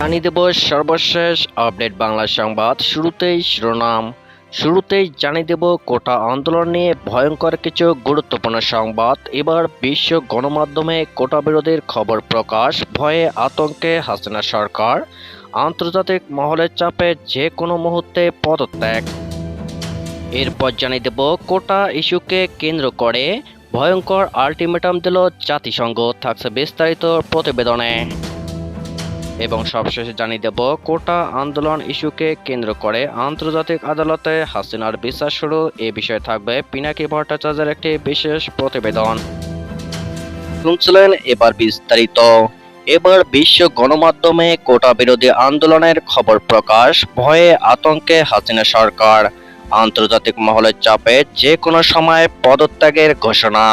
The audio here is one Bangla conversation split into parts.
জানিয়ে দেব সর্বশেষ আপডেট বাংলা সংবাদ। শুরুতেই শিরোনাম। শুরুতেই জানিয়ে দেব, কোটা আন্দোলন নিয়ে ভয়ঙ্কর কিছু গুরুত্বপূর্ণ সংবাদ। এবার বিশ্ব গণমাধ্যমে কোটা বিরোধীর খবর প্রকাশ। ভয়ে আতঙ্কে হাসিনা সরকার। আন্তর্জাতিক মহলের চাপে যে কোনো মুহূর্তে পদত্যাগ। এরপর জানিয়ে দেব, কোটা ইস্যুকে কেন্দ্র করে ভয়ঙ্কর আলটিমেটাম দিল জাতিসংঘ। থাকছে বিস্তারিত প্রতিবেদনে। এবং সবশেষে জানিয়ে দেব, কোটা আন্দোলন ইস্যুকে কেন্দ্র করে আন্তর্জাতিক আদালতে হাসিনার বিচার শুরু। এ বিষয়ে থাকবে পিনাকি ভট্টাচার্যের একটি বিশেষ প্রতিবেদন। শুনছিলেন এবার বিস্তারিত। এবার বিশ্ব গণমাধ্যমে কোটা বিরোধী আন্দোলনের খবর প্রকাশ, ভয়ে আতঙ্কে হাসিনা সরকার। আন্তর্জাতিক মহলের চাপে যে কোনো সময় পদত্যাগের ঘোষণা।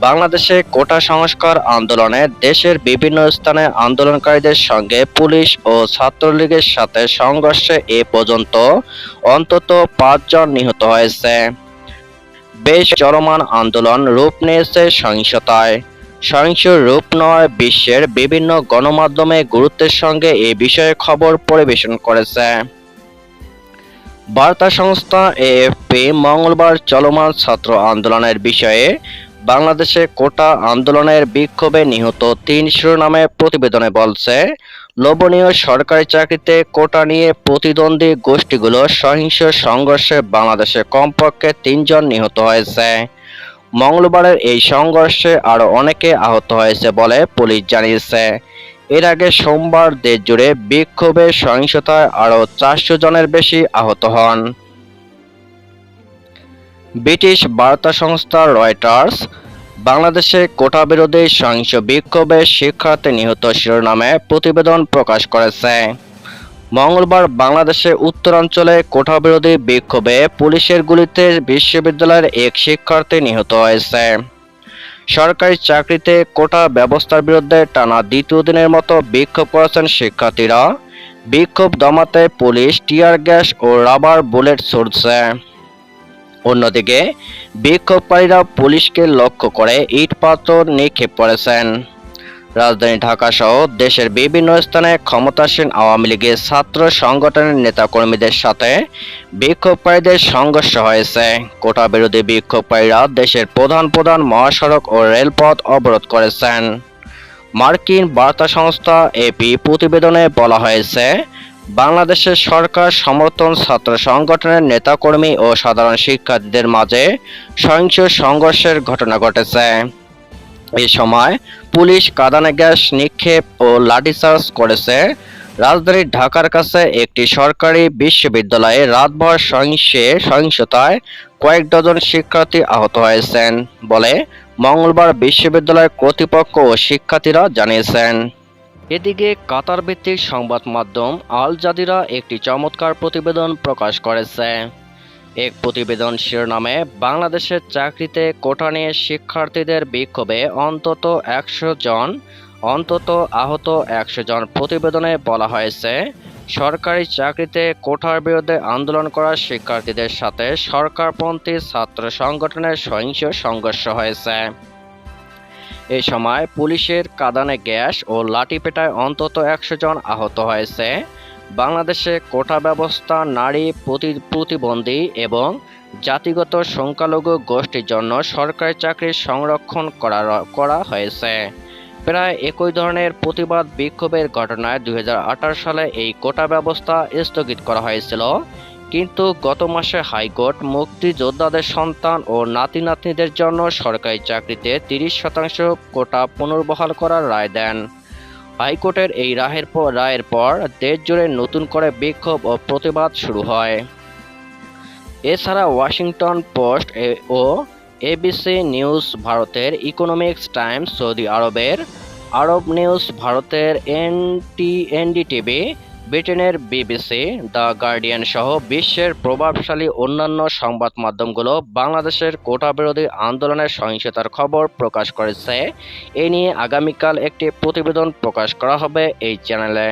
বাংলাদেশে কোটা সংস্কার আন্দোলনে দেশের বিভিন্ন স্থানে আন্দোলনকারীদের সঙ্গে পুলিশ ও ছাত্রলীগের সাথে সংঘর্ষে এ পর্যন্ত অন্তত পাঁচজন নিহত হয়েছে। বেশ চলমান আন্দোলন রূপ নিয়েছে সহিংসতায়। সহিংস রূপ নেওয়ায় বিশ্বের বিভিন্ন গণমাধ্যমে গুরুত্বের সঙ্গে এ বিষয়ে খবর পরিবেশন করেছে। বার্তা সংস্থা এএফপি মঙ্গলবার চলমান ছাত্র আন্দোলনের বিষয়ে বাংলাদেশে কোটা আন্দোলনের বিক্ষোভে নিহত তিন শিরোনামে প্রতিবেদনে বলছে, লোভনীয় সরকারি চাকরিতে কোটা নিয়ে প্রতিদ্বন্দ্বী গোষ্ঠীগুলো সহিংস সংঘর্ষে বাংলাদেশে কমপক্ষে তিনজন নিহত হয়েছে। মঙ্গলবারের এই সংঘর্ষে আরও অনেকে আহত হয়েছে বলে পুলিশ জানিয়েছে। এর আগে সোমবার দেশ জুড়ে বিক্ষোভে সহিংসতায় আরও চারশো জনের বেশি আহত হন। ব্রিটিশ বার্তা সংস্থা রয়টার্স বাংলাদেশে কোটা বিরোধী সহিংস বিক্ষোভে শিক্ষার্থী নিহত শিরোনামে প্রতিবেদন প্রকাশ করেছে। মঙ্গলবার বাংলাদেশের উত্তরাঞ্চলে কোটা বিরোধী বিক্ষোভে পুলিশের গুলিতে বিশ্ববিদ্যালয়ের এক শিক্ষার্থী নিহত হয়েছে। সরকারি চাকরিতে কোটা ব্যবস্থার বিরুদ্ধে টানা দ্বিতীয় দিনের মতো বিক্ষোভ করেছেন শিক্ষার্থীরা। বিক্ষোভ দমাতে পুলিশ টিয়ার গ্যাস ও রাবার বুলেট ছুড়ছে। অন্যদিকে, বিক্ষোভকারীরা পুলিশকে লক্ষ্য করে ইট পাথর নিক্ষেপ করেছেন। রাজধানী ঢাকা সহ দেশের বিভিন্ন স্থানে ক্ষমতাসীন আওয়ামী লীগের ছাত্র সংগঠনের নেতাকর্মীদের সাথে বিক্ষোভকারীদের সংঘর্ষ হয়েছে। কোটা বিরোধী বিক্ষোভকারীরা দেশের প্রধান প্রধান মহাসড়ক ও রেলপথ অবরোধ করেছেন। মার্কিন বার্তা সংস্থা এপি প্রতিবেদনে বলা হয়েছে বাংলাদেশের সরকার সমর্থন ছাত্র সংগঠনের নেতাকর্মী ও সাধারণ শিক্ষার্থীদের মাঝে সহিংস সংঘর্ষের ঘটনা ঘটেছে। এ সময় পুলিশ কাঁদানে গ্যাস নিক্ষেপ ও লাঠিচার্জ করেছে। রাজধানী ঢাকার কাছে একটি সরকারি বিশ্ববিদ্যালয়ে রাতভর সহিংসে, সহিংসতায় কয়েক ডজন শিক্ষার্থী আহত হয়েছেন বলে মঙ্গলবার বিশ্ববিদ্যালয়ের কর্তৃপক্ষ ও শিক্ষার্থীরা জানিয়েছেন। এদিকে কাতার ভিত্তিক সংবাদ মাধ্যম আল জাদিরা একটি চমৎকার প্রতিবেদন প্রকাশ করেছে। এক প্রতিবেদন শিরোনামে, বাংলাদেশের চাকরিতে কোটা নিয়ে শিক্ষার্থীদের বিক্ষোভে অন্তত একশো জন, অন্তত আহত একশো জন প্রতিবেদনে বলা হয়েছে, সরকারি চাকরিতে কোঠার বিরুদ্ধে আন্দোলন করা শিক্ষার্থীদের সাথে সরকারপন্থী ছাত্র সংগঠনের সহিংস সংঘর্ষ হয়েছে। এ সময় পুলিশের কাঁদানে গ্যাস ও লাঠিপেটায় অন্তত একশো জন আহত হয়েছে। বাংলাদেশে কোটা ব্যবস্থা, নারী প্রতি প্রতিবন্ধী এবং জাতিগত সংখ্যালঘু গোষ্ঠীর জন্য সরকারি চাকরির সংরক্ষণ করা করা হয়েছে। প্রায় একই ধরনের প্রতিবাদ বিক্ষোভের ঘটনায় দুই হাজার আঠারো সালে এই কোটা ব্যবস্থা স্থগিত করা হয়েছিল। কিন্তু গত মাসে হাইকোর্ট মুক্তিযোদ্ধাদের সন্তান ও নাতি নাতনিদের জন্য সরকারি চাকরিতে তিরিশ শতাংশ কোটা পুনর্বহাল করার রায় দেন। হাইকোর্টের এই রায়ের পর রায়ের পর দেশ জুড়ে নতুন করে বিক্ষোভ ও প্রতিবাদ শুরু হয়। এছাড়া ওয়াশিংটন পোস্ট ও এবিসি নিউজ ভারতের ইকোনমিক্স টাইমস সৌদি আরবের আরব নিউজ ভারতের এনটি এনডিটিভি ব্রিটেনের বিবিসি, দ্য গার্ডিয়ান সহ বিশ্বের প্রভাবশালী অন্যান্য সংবাদ মাধ্যমগুলো বাংলাদেশের কোটা বিরোধী আন্দোলনের সহিংসতার খবর প্রকাশ করেছে। এ নিয়ে আগামীকাল একটি প্রতিবেদন প্রকাশ করা হবে এই চ্যানেলে।